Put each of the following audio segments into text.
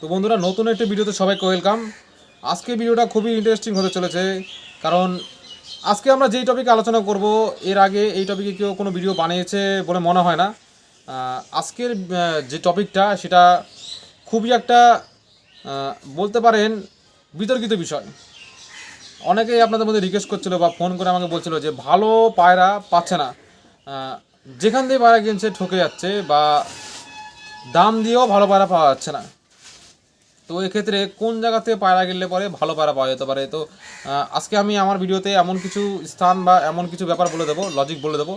তো বন্ধুরা, নতুন একটি ভিডিওতে সবাইকে ওয়েলকাম আজকে ভিডিওটা খুবই ইন্টারেস্টিং হতে চলেছে, কারণ আজকে আমরা যেই টপিকে আলোচনা করব, এর আগে এই টপিকে কেউ কোনো ভিডিও বানিয়েছে বলে মনে হয় না। আজকের যে টপিকটা সেটা খুবই একটা বলতে পারেন বিতর্কিত বিষয়। অনেকেই আপনাদের মধ্যে রিকোয়েস্ট করছিল বা ফোন করে আমাকে বলছিল যে ভালো পায়রা পাচ্ছে না। যেখান দিয়ে পায়রা কিনছে, ঠকে যাচ্ছে বা দাম দিয়েও ভালো পায়রা পাওয়া যাচ্ছে না। তো এক্ষেত্রে কোন জায়গাতে পায়রা গেলে পরে ভালো পায়রা পাওয়া যেতে পারে? তো আজকে আমি আমার ভিডিওতে এমন কিছু স্থান বা এমন কিছু ব্যাপার বলে দেবো লজিক বলে দেবো,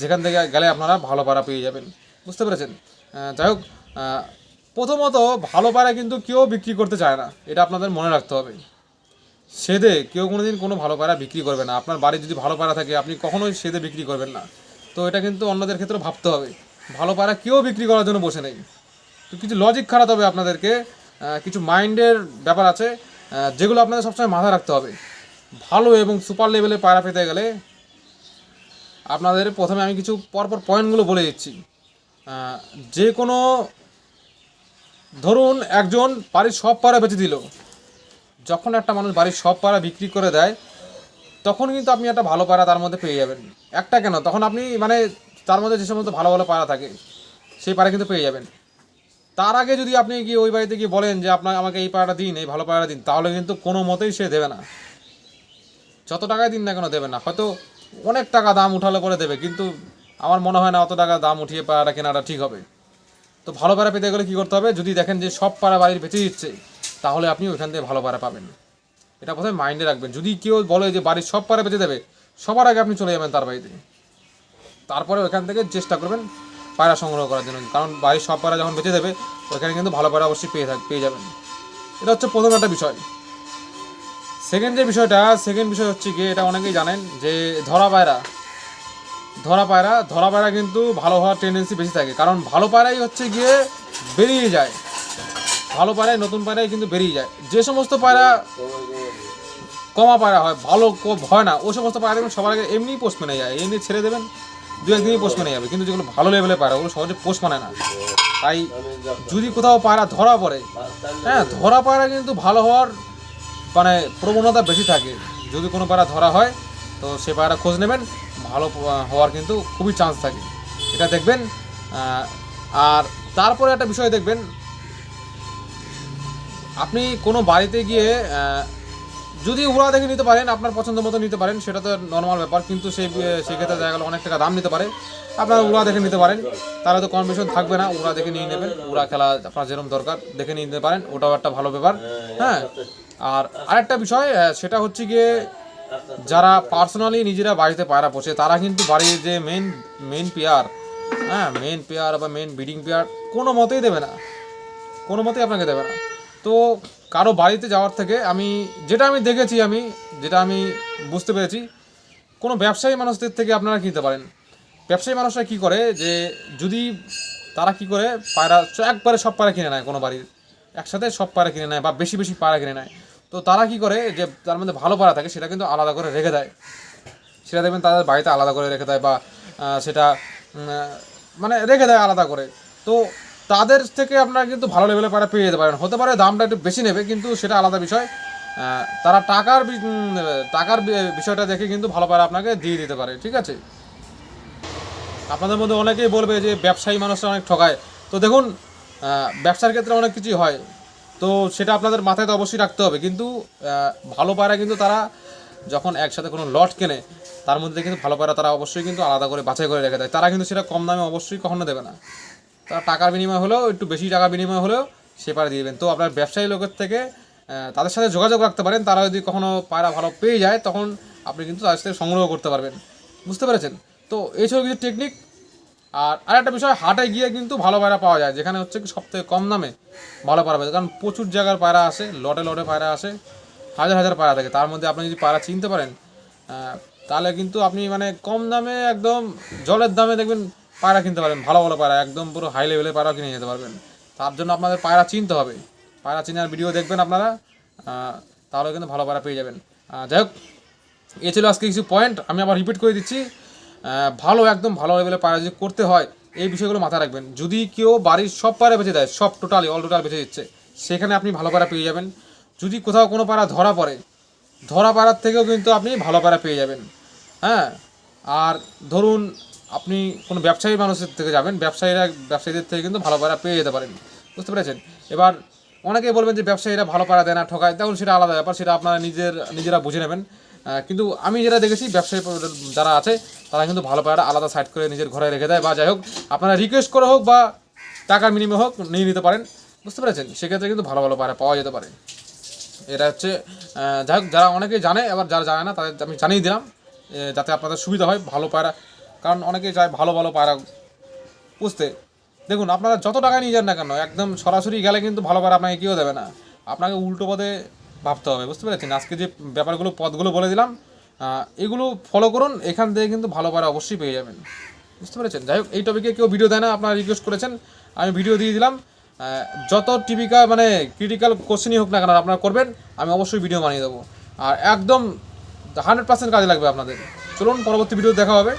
যেখান থেকে গেলে আপনারা ভালো পায়রা পেয়ে যাবেন। বুঝতে পেরেছেন? যাই হোক প্রথমত ভালো পায়রা কিন্তু কেউ বিক্রি করতে চায় না, এটা আপনাদের মনে রাখতে হবে। সেদে কেউ কোনো দিন কোনো ভালো পায়রা বিক্রি করবে না। আপনার বাড়ি যদি ভালো পায়রা থাকে, আপনি কখনোই সেদে বিক্রি করবেন না। তো এটা কিন্তু অন্যদের ক্ষেত্রে ভাবতে হবে। ভালো পায়রা কেউ বিক্রি করার জন্য বসে নেই। তো কিছু লজিক খারাপ হবে আপনাদেরকে। কিছু মাইন্ডের ব্যাপার আছে যেগুলো আপনাদের সবসময় মাথায় রাখতে হবে। ভালো এবং সুপার লেভেলে পায়রা পেতে গেলে আপনাদের প্রথমে আমি কিছু পরপর পয়েন্টগুলো বলে দিচ্ছি। যে কোনো, ধরুন একজন বাড়ির সব পায়রা বেঁচে দিল। যখন একটা মানুষ বাড়ির সব পায়রা বিক্রি করে দেয়, তখন কিন্তু আপনি একটা ভালো পায়রা তার মধ্যে পেয়ে যাবেন। একটা কেন? তখন আপনি মানে তার মধ্যে যে সমস্ত ভালো ভালো পায়রা থাকে, সেই পায়রা কিন্তু পেয়ে যাবেন। তার আগে যদি আপনি গিয়ে ওই বাড়িতে গিয়ে বলেন যে আপনার আমাকে এই পাড়াটা দিন, এই ভালো পায়রা দিন, তাহলে কিন্তু কোনো মতেই সে দেবে না। যত টাকায় দিন না কেন দেবে না। হয়তো অনেক টাকা দাম উঠালে পরে দেবে, কিন্তু আমার মনে হয় না অত টাকা দাম উঠিয়ে পাড়াটা কেনাটা ঠিক হবে। তো ভালো পায়রা পেতে গেলে কী করতে হবে? যদি দেখেন যে সব পায়রা বাড়ির বেঁচে দিচ্ছে, তাহলে আপনি ওইখান থেকে ভালো পাড়া পাবেন। এটা প্রথমে মাইন্ডে রাখবেন। যদি কেউ বলে যে বাড়ির সব পায়রা বেঁচে দেবে, সবার আগে আপনি চলে যাবেন তার বাড়িতে। তারপরে ওইখান থেকে চেষ্টা করবেন পায়রা সংগ্রহ করার জন্য। কারণ বাড়ির সব পায়রা যখন বেঁচে দেবে ওইখানে কিন্তু ভালো পায়রা অবশ্যই পেয়ে থাক পেয়ে যাবেন। এটা হচ্ছে প্রথম একটা বিষয়। সেকেন্ড যে বিষয়টা সেকেন্ড বিষয় হচ্ছে কি এটা অনেকেই জানেন যে ধরা পায়রা। ধরা পায়রা ধরা পায়রা কিন্তু ভালো হওয়ার টেন্ডেন্সি বেশি থাকে। কারণ ভালো পায়রাই হচ্ছে গিয়ে বেরিয়ে যায়। ভালো পায়রাই নতুন পায়রাই কিন্তু বেরিয়ে যায়। যে সমস্ত পায়রা কমা পায়রা হয়, ভালো হয় না, ওই সমস্ত পায়রা দেখবেন সবার আগে এমনিই পোস্ট মেনে যায়। এমনি ছেড়ে দেবেন দু একদিনই পোষ মেনে যাবে, কিন্তু যেগুলো ভালো লেভেলে পায়রা ওগুলো সহজে পোষ মানে না। তাই যদি কোথাও পায়রা ধরা পড়ে হ্যাঁ ধরা পায়রা কিন্তু ভালো হওয়ার মানে প্রবণতা বেশি থাকে। যদি কোনো পায়রা ধরা হয়, তো সে পায়রা খোঁজ নেবেন, ভালো হওয়ার কিন্তু খুবই চান্স থাকে। এটা দেখবেন আর তারপরে একটা বিষয় দেখবেন, আপনি কোনো বাড়িতে গিয়ে যদি উড়া দেখে নিতে পারেন, আপনার পছন্দ মতো নিতে পারেন, সেটা তো নর্মাল ব্যাপার, কিন্তু সেই সেক্ষেত্রে দেখা গেলো অনেক টাকা দাম নিতে পারে। আপনারা উড়া দেখে নিতে পারেন। তাহলে তো কনভেশন থাকবে না উড়া দেখে নিয়ে নেবেন। উড়া খেলা আপনার যেরকম দরকার, দেখে নিতে পারেন। ওটাও একটা ভালো ব্যাপার হ্যাঁ? আর আরেকটা বিষয় সেটা হচ্ছে গিয়ে যারা পার্সোনালি নিজেরা বাড়িতে পায়রা পোষে, তারা কিন্তু বাড়ির যে মেন মেন পেয়ার হ্যাঁ মেন পেয়ার বা মেন ব্রিডিং পেয়ার কোনো মতেই দেবে না। কোনো মতেই আপনাকে দেবে না। তো কারও বাড়িতে যাওয়ার থেকে আমি, যেটা আমি দেখেছি আমি, যেটা আমি বুঝতে পেরেছি, কোনো ব্যবসায়ী মানুষদের থেকে আপনারা কিনতে পারেন। ব্যবসায়ী মানুষরা কি করে যে, যদি তারা কি করে, পায়রা একবারে সব পায়রা কিনে নেয় কোনো বাড়ির, একসাথে সব পায়রা কিনে নেয় বা বেশি বেশি পায়রা কিনে নেয়। তো তারা কি করে যে, তার মধ্যে ভালো পায়রা থাকে, সেটা কিন্তু আলাদা করে রেখে দেয়। সেটা দেখবেন তাদের বাড়িতে আলাদা করে রেখে দেয় বা সেটা মানে রেখে দেয় আলাদা করে। তো তাদের থেকে আপনারা কিন্তু ভালো লেভেলে পায়রা পেয়ে যেতে পারেন। হতে পারে দামটা একটু বেশি নেবে, কিন্তু সেটা আলাদা বিষয়। তারা টাকার টাকার বিষয়টা দেখে কিন্তু ভালো পায়রা আপনাকে দিয়ে দিতে পারে, ঠিক আছে? আপনাদের মধ্যে অনেকেই বলবে যে ব্যবসায়ী মানুষরা অনেক ঠকায়। তো দেখুন ব্যবসার ক্ষেত্রে অনেক কিছুই হয়। তো সেটা আপনাদের মাথায় তো অবশ্যই রাখতে হবে। কিন্তু ভালো পায়রা কিন্তু তারা যখন একসাথে কোনো লট কেনে, তার মধ্যে কিন্তু ভালো পায়রা তারা অবশ্যই কিন্তু আলাদা করে বাছাই করে রেখে দেয়। তারা কিন্তু সেটা কম দামে অবশ্যই কখনো দেবে না। টাকার বিনিময় হলেও, একটু বেশি টাকা বিনিময় হলেও সে পায়রা দিয়ে দেবেন। তো আপনার ব্যবসায়ী লোকের থেকে তাদের সাথে যোগাযোগ রাখতে পারেন। তারা যদি কখনও পায়রা ভালো পেয়ে যায়, তখন আপনি কিন্তু তাদের সাথে সংগ্রহ করতে পারবেন। বুঝতে পেরেছেন? তো এই ছিল কিছু টেকনিক আর আরেকটা বিষয়, হাটে গিয়ে কিন্তু ভালো পায়রা পাওয়া যায়, যেখানে হচ্ছে কি সবথেকে কম দামে ভালো পায়রা পাওয়া যায়। কারণ প্রচুর জায়গার পায়রা আসে, লটে লটে পায়রা আসে, হাজার হাজার পায়রা থাকে। তার মধ্যে আপনি যদি পায়রা চিনতে পারেন তাহলে কিন্তু আপনি মানে কম দামে একদম জলের দামে দেখবেন পায়রা কিনতে পারেন ভালো ভালো পায়রা, একদম পুরো হাই লেভেলের পায়রা কিনে যেতে পারবেন। তার জন্য আপনাদের পায়রা চিনতে হবে। পায়রা চিনার ভিডিও দেখবেন আপনারা তাহলে কিন্তু ভালো পায়রা পেয়ে যাবেন। যাই হোক, এ ছিল আজকে কিছু পয়েন্ট আমি আবার রিপিট করে দিচ্ছি। ভালো, একদম ভালো লেভেলের পায়রা যদি করতে হয়, এই বিষয়গুলো মাথায় রাখবেন। যদি কেউ বাড়ির সব পায়রা বেঁচে দেয়, সব টোটালি অল টোটাল বেঁচে দিচ্ছে, সেখানে আপনি ভালো পায়রা পেয়ে যাবেন। যদি কোথাও কোনো পায়রা ধরা পড়ে, ধরা পায়রার থেকেও কিন্তু আপনি ভালো পায়রা পেয়ে যাবেন। হ্যাঁ আর ধরুন আপনি কোনো ব্যবসায়ী মানুষের থেকে যাবেন, ব্যবসায়ীরা, ব্যবসায়ীদের থেকে কিন্তু ভালো পায়রা পেয়ে যেতে পারেন। বুঝতে পেরেছেন? এবার অনেকেই বলবেন যে ব্যবসায়ীরা ভালো পায়রা দেয় না, ঠকায়। তখন সেটা আলাদা ব্যাপার, সেটা আপনারা নিজের, নিজেরা বুঝে নেবেন। কিন্তু আমি যেটা দেখেছি, ব্যবসায়ী যারা আছে, তারা কিন্তু ভালো পায়রা আলাদা সাইড করে নিজের ঘরে রেখে দেয় বা যাই হোক, আপনারা রিকোয়েস্ট করে হোক বা টাকার বিনিময়ে হোক, নিয়ে নিতে পারেন। বুঝতে পেরেছেন? সেক্ষেত্রে কিন্তু ভালো ভালো পায়রা পাওয়া যেতে পারে। এটা হচ্ছে যাই হোক, যারা অনেকেই জানে আবার যারা জানে না, তাদের আমি জানিয়ে দিলাম যাতে আপনাদের সুবিধা হয়, ভালো পায়রা কারণ অনেকেই চায় ভালো ভালো পায়রা পুষতে। দেখুন, আপনারা যত টাকা নিয়ে যান না কেন, একদম সরাসরি গেলে কিন্তু ভালো পায়রা আপনাকে কেউ দেবে না। আপনাকে উল্টো পদে ভাবতে হবে, বুঝতে পেরেছেন? আজকে যে ব্যাপারগুলো পদগুলো বলে দিলাম এগুলো ফলো করুন, এখান থেকে কিন্তু ভালো পায়রা অবশ্যই পেয়ে যাবেন। বুঝতে পেরেছেন? যাই হোক, এই টপিকে কেউ ভিডিও দেয় না, আপনারা রিকোয়েস্ট করেছেন, আমি ভিডিও দিয়ে দিলাম। যত টিপিকা মানে ক্রিটিক্যাল কোশ্চেনই হোক না কেন আপনারা করবেন, আমি অবশ্যই ভিডিও বানিয়ে দেবো। আর একদম হান্ড্রেড পার্সেন্ট কাজে লাগবে আপনাদের। চলুন, পরবর্তী ভিডিও দেখা হবে।